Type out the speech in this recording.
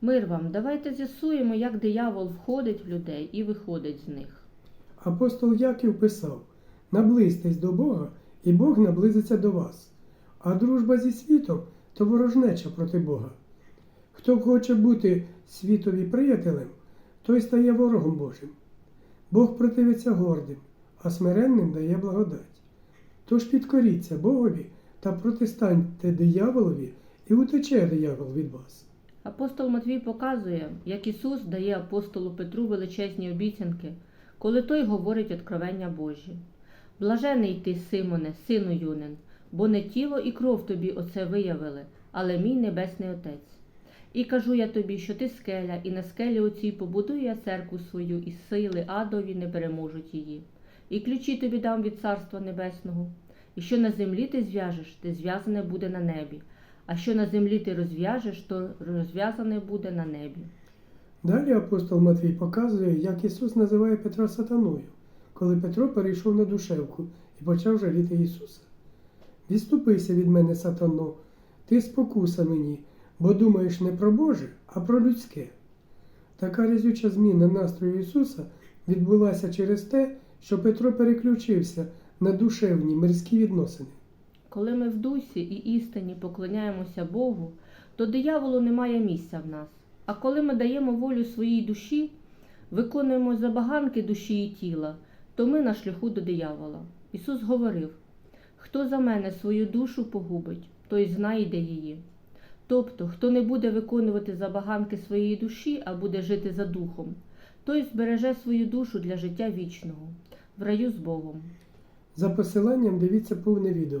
Мир вам, давайте з'ясуємо, як диявол входить в людей і виходить з них. Апостол Яків писав: наблизьтесь до Бога, і Бог наблизиться до вас. А дружба зі світом то ворожнеча проти Бога. Хто хоче бути світові приятелем, той стає ворогом Божим. Бог противиться гордим, а смиренним дає благодать. Тож підкоріться Богові та протистаньте дияволові, і утече диявол від вас. Апостол Матвій показує, як Ісус дає апостолу Петру величезні обіцянки, коли той говорить откровення Божі. Блажений ти, Симоне, сину Юнин, бо не тіло і кров тобі оце виявили, але мій небесний Отець. І кажу я тобі, що ти скеля, і на скелі оцій побудую я церкву свою, і сили адові не переможуть її. І ключі тобі дам від Царства Небесного. І що на землі ти зв'яжеш, те зв'язане буде на небі, а що на землі ти розв'яжеш, то розв'язане буде на небі. Далі апостол Матвій показує, як Ісус називає Петра сатаною, коли Петро перейшов на душевку і почав жаліти Ісуса. Відступися від мене, сатано, ти спокуса мені, бо думаєш не про Боже, а про людське. Така різюча зміна настрою Ісуса відбулася через те, що Петро переключився на душевні мирські відносини. Коли ми в дусі і істині поклоняємося Богу, то дияволу немає місця в нас. А коли ми даємо волю своїй душі, виконуємо забаганки душі і тіла, то ми на шляху до диявола. Ісус говорив: хто за мене свою душу погубить, той знайде її. Тобто, хто не буде виконувати забаганки своєї душі, а буде жити за духом, той збереже свою душу для життя вічного, в раю з Богом. За посиланням дивіться повне відео.